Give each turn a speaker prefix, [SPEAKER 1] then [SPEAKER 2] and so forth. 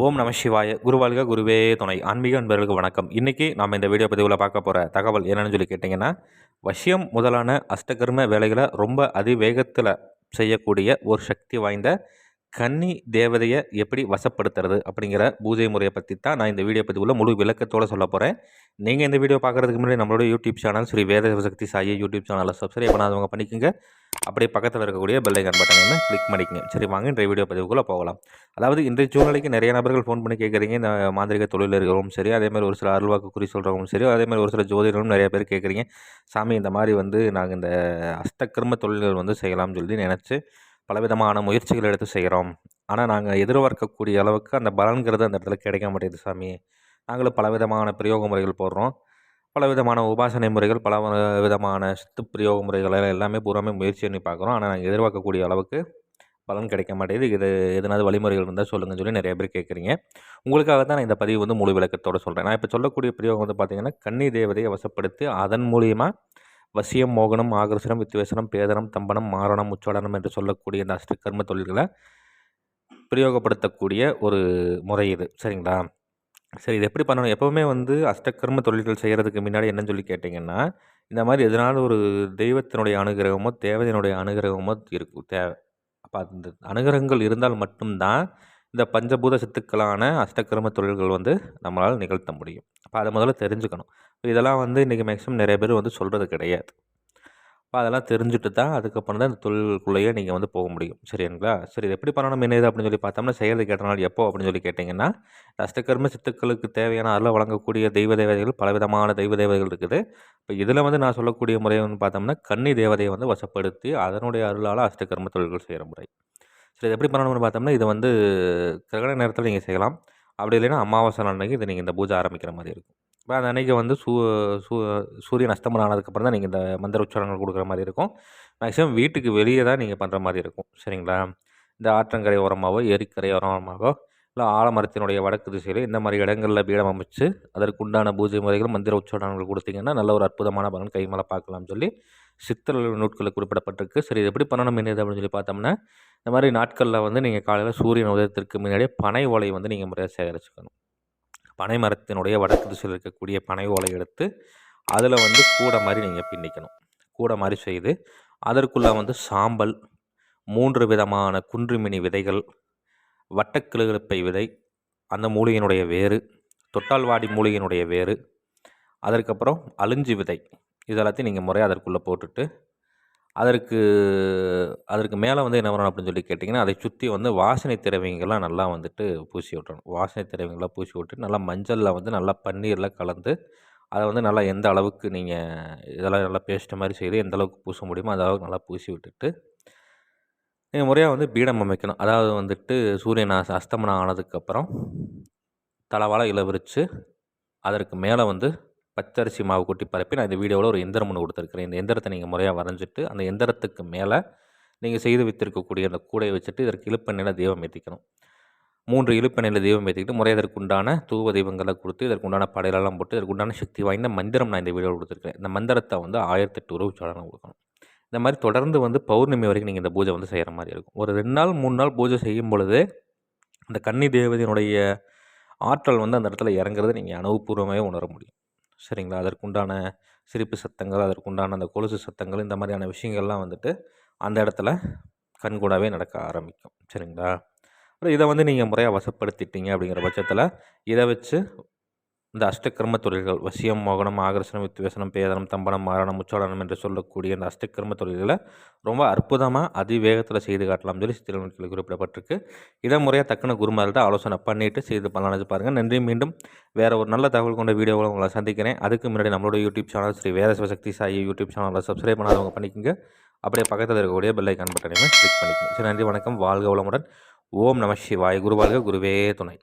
[SPEAKER 1] ஓம் நம சிவாய. குருவாழ்க குருவே துணை. ஆன்மீக அன்பர்களுக்கு வணக்கம். இன்றைக்கி நாம் இந்த வீடியோ பதிவில் பார்க்க போகிற தகவல் என்னென்னு சொல்லி கேட்டிங்கன்னா வசியம் முதலான அஷ்டகர்ம வேலைகளை ரொம்ப அதிவேகத்தில் செய்யக்கூடிய ஒரு சக்தி வாய்ந்த கன்னி தேவதையை எப்படி வசப்படுத்துறது அப்படிங்கிற பூஜை முறையை பற்றி தான் நான் இந்த வீடியோ பதிவில் முழு விளக்கத்தோடு சொல்ல போகிறேன் நீங்கள் இந்த வீடியோ பார்க்குறதுக்கு முன்னாடி நம்மளோட YouTube channel Sri Veda Shakti Sai YouTube சேனலில் சப்ஸ்கிரைப் பண்ணாதவங்க பண்ணிக்கோங்க. அப்படியே பக்கத்தில் இருக்கக்கூடிய பெல்லைக்கன் பட்டனையுமே கிளிக் பண்ணிக்கங்க. சரி வாங்க இன்றைய வீடியோ பதிவுக்குள்ளே போகலாம். அதாவது இன்றைய சூழ்நிலைக்கு நிறைய நபர்கள் ஃபோன் பண்ணி கேட்குறீங்க இந்த மாந்திரிக தொழில் இருக்கிறவங்களும் சரி அதேமாதிரி ஒரு சில அருள்வாக்கு குறி சொல்கிறவங்களும் சரி அதேமாதிரி ஒரு சில ஜோதிடர்களும் நிறைய பேர் கேட்குறீங்க சாமி இந்த மாதிரி வந்து நாங்கள் இந்த அஸ்தக்கிரம தொழில்கள் வந்து செய்யலாம்னு சொல்லி நினச்சி பலவிதமான முயற்சிகள் எடுத்து செய்கிறோம். ஆனால் நாங்கள் எதிர்பார்க்கக்கூடிய அளவுக்கு அந்த பலன்கிறது அந்த இடத்துல கிடைக்க மாட்டேங்குது சாமி. நாங்களும் பலவிதமான பிரயோக முறைகள் போடுறோம். பல விதமான உபாசனை முறைகள் பல விதமான சித்து பிரயோக முறைகள் எல்லாமே பூராமே முயற்சி பண்ணி பார்க்குறோம். ஆனால் நாங்கள் எதிர்பார்க்கக்கூடிய அளவுக்கு பலன் கிடைக்க மாட்டேங்குது. இது எதனாவது வழிமுறைகள் இருந்தால் சொல்லுங்கன்னு சொல்லி நிறைய பேர் கேட்குறீங்க. உங்களுக்காக தான் நான் இந்த பதிவு வந்து முழு விளக்கத்தோடு சொல்கிறேன் நான் இப்போ சொல்லக்கூடிய பிரயோகம் வந்து பார்த்திங்கன்னா கன்னி தேவதையை வசப்படுத்தி அதன் மூலியமாக வசியம் மோகனம் ஆகர்ஷனம் வித்வேசனம் பேதனம் தம்பனம் மாரணம் உச்சோடனம் என்று சொல்லக்கூடிய இந்த அஷ்ட கர்ம தொழில்களை பிரயோகப்படுத்தக்கூடிய ஒரு முறை இது. சரிங்களா? சரி இது எப்படி பண்ணணும்? எப்போவுமே வந்து அஷ்டக்கர்ம தொழில்கள் செய்கிறதுக்கு முன்னாடி என்னன்னு சொல்லி கேட்டிங்கன்னா இந்த மாதிரி எதனால ஒரு தெய்வத்தினுடைய அனுகிரகமோ தேவதையினுடைய அனுகிரகமோ இருக்கும் தேவை அப்போ அந்த அனுகிரகங்கள் இருந்தால் மட்டும்தான் இந்த பஞ்சபூத சித்துக்களான அஷ்டக்கிரம தொழில்கள் வந்து நம்மளால் நிகழ்த்த முடியும். அப்போ அதை முதல்ல தெரிஞ்சுக்கணும். இதெல்லாம் வந்து இன்றைக்கி மேக்ஸிமம் நிறைய பேர் வந்து சொல்கிறது கிடையாது. அப்போ அதெல்லாம் தெரிஞ்சுட்டு தான் அதுக்கப்புறம் தான் இந்த தொழிலுக்குள்ளேயே நீங்கள் வந்து போக முடியும். சரிங்களா? சரி இது எப்படி பண்ணணும்? என்ன இது அப்படின்னு சொல்லி பார்த்தோம்னா செய்கிறது கேட்ட நாள் எப்போ அப்படின்னு சொல்லி கேட்டிங்கன்னா அஷ்டகர்ம சித்துக்களுக்கு தேவையான அருள் வழங்கக்கூடிய தெய்வ தேவதைகள் பலவிதமான தெய்வ தேவதைகள் இருக்குது. இப்போ இதில் வந்து நான் சொல்லக்கூடிய முறை வந்து பார்த்தோம்னா கன்னி தேவதையை வந்து வசப்படுத்தி அதனுடைய அருளால் அஷ்டகர்ம தொழில்கள் செய்கிற முறை. சரி இது எப்படி பண்ணணும்னு பார்த்தோம்னா இது வந்து கிரகண நேரத்தில் நீங்கள் செய்யலாம். அப்படி இல்லைன்னா அமாவாசை அன்னைக்கு இதை நீங்கள் இந்த பூஜை ஆரம்பிக்கிற மாதிரி இருக்கும். இப்போ அந்த அன்றைக்கி வந்து சூ சூ சூரியன் அஸ்தமனம் ஆனதுக்கப்புறம் தான் நீங்கள் இந்த மந்திர உச்சாரங்கள் கொடுக்குற மாதிரி இருக்கும். மேக்ஸிமம் வீட்டுக்கு வெளியே தான் நீங்கள் பண்ணுற மாதிரி இருக்கும். சரிங்களா? இந்த ஆற்றங்கரை ஓரமாகவோ ஏரிக்கரை ஓரமாகவோ இல்லை ஆலமரத்தினுடைய வடக்கு திசையில் இந்த மாதிரி இடங்களில் பீடம் அமைச்சு அதற்குண்டான பூஜை முறைகள் மந்திர உச்சாரணங்கள் கொடுத்தீங்கன்னா நல்ல ஒரு அற்புதமான பலன். கைமலை பார்க்கலாம்னு சொல்லி சித்தர் நூட்களில் குறிப்பிடப்பட்டிருக்கு. சரி இது எப்படி பண்ணணும் என்ன அப்படின்னு சொல்லி பார்த்தோம்னா இந்த மாதிரி நாட்களில் வந்து நீங்கள் காலையில் சூரியன் உதயத்திற்கு முன்னாடியே பனை ஓலை வந்து நீங்கள் முறையாக சேகரிச்சுக்கணும். பனை மரத்தினுடைய வடக்கு திசையில் இருக்கக்கூடிய பனை ஓலை எடுத்து அதில் வந்து கூடை மாதிரி நீங்கள் பின்னிக்கணும். கூடை மாதிரி செய்து அதற்குள்ளே வந்து சாம்பல் மூன்று விதமான குன்றுமினி விதைகள் வட்டக்கிழப்பை விதை அந்த மூலிகையினுடைய வேறு தொட்டால்வாடி மூலிகையினுடைய வேறு அதற்கப்புறம் அழிஞ்சி விதை இதெல்லாத்தையும் நீங்கள் முறையாக அதற்குள்ளே போட்டுட்டு அதற்கு அதற்கு மேலே வந்து என்ன பண்ணணும் அப்படின்னு சொல்லி கேட்டிங்கன்னா அதை சுற்றி வந்து வாசனை திரவியங்கள்லாம் நல்லா வந்துட்டு பூசி விட்டணும். வாசனை திரவியங்கள்லாம் பூசி விட்டு நல்லா மஞ்சளில் வந்து நல்லா பன்னீரில் கலந்து அதை வந்து நல்லா எந்த அளவுக்கு நீங்கள் இதெல்லாம் நல்லா பேஸ்ட்டு மாதிரி செய்து எந்த அளவுக்கு பூச முடியுமோ அந்த அளவுக்கு நல்லா பூசி விட்டுட்டு முறையாக வந்து பீடம் அமைக்கணும். அதாவது வந்துட்டு சூரியன் அஸ்தமனம் ஆனதுக்கப்புறம் தலவாழை இளவிரித்து அதற்கு மேலே வந்து பச்சரிசி மாவு கொட்டி பரப்பி நான் இந்த வீடியோவில் ஒரு எந்திரம் ஒன்று கொடுத்துருக்குறேன். இந்த எந்திரத்தை நீங்கள் முறையாக வரைஞ்சிட்டு அந்த எந்திரத்துக்கு மேலே நீங்கள் செய்து வைத்திருக்கக்கூடிய அந்த கூடையை வச்சுட்டு இதற்கு இழுப்பெண்ணில் தெய்வம் ஏற்றிக்கணும் மூன்று இழுப்பெண்ணில் தெய்வம் ஏற்றிக்கிட்டு முறையாக இதற்குண்டான தூவ தெய்வங்களை கொடுத்து இதற்குண்டான படையிலெல்லாம் போட்டு இதற்குண்டான சக்தி வாய்ந்த மந்திரம் நான் இந்த வீடியோவில் கொடுத்துருக்கேன் இந்த மந்திரத்தை வந்து ஆயிரத்தெட்டு உறவு சோழனை கொடுக்கணும். இந்த மாதிரி தொடர்ந்து வந்து பௌர்ணமி வரைக்கும் நீங்கள் இந்த பூஜை வந்து செய்கிற மாதிரி இருக்கும். ஒரு ரெண்டு நாள் மூணு நாள் பூஜை செய்யும் பொழுது அந்த கன்னி தேவதையினுடைய ஆற்றல் வந்து அந்த இடத்துல இறங்குறதை நீங்கள் அனுபவபூர்வமாகவே உணர முடியும். சரிங்களா? அதற்குண்டான சிரிப்பு சத்தங்கள் அதற்குண்டான அந்த கொலுசு சத்தங்கள் இந்த மாதிரியான விஷயங்கள்லாம் வந்துட்டு அந்த இடத்துல கண்கூடாவே நடக்க ஆரம்பிக்கும். சரிங்களா? அப்புறம் இதை வந்து நீங்கள் முறையாக வசப்படுத்திட்டீங்க அப்படிங்கிற பட்சத்தில் இதை வச்சு இந்த அஷ்டகர்ம தொழில்கள் வசியம் மோகனம் ஆகர்ஷணம் வித்வேசனம் பேதனம் தம்பனம் மாரணம் உச்சாடனம் என்று சொல்லக்கூடிய இந்த அஷ்டகர்ம தொழில்களை ரொம்ப அற்புதமாக அதிவேகத்தில் செய்து காட்டலாம் சொல்லி சித்திரத்தில் குறிப்பிடப்பட்டிருக்கு. இதை முறையாக தக்கன குருமார்கிட்ட ஆலோசனை பண்ணிவிட்டு செய்து பண்ணலாம்னு பாருங்கள் நன்றி மீண்டும் வேறு ஒரு நல்ல தகவல் கொண்ட வீடியோவில் உங்களை சந்திக்கிறேன். அதுக்கு முன்னாடி நம்மளோட YouTube channel Sri Veda Shivashakti Sai YouTube சேனலில் சப்ஸ்கிரைப் பண்ணாதவங்க பண்ணிக்கோங்க. அப்படியே பக்கத்தில் இருக்கக்கூடிய பெல்லைக்கான் பட்டனையுமே கிளிக் பண்ணிக்கோங்க. சரி நன்றி வணக்கம். வாழ்க வளமுடன். ஓம் நம சிவாய். குருவாழ்க குருவே துணை.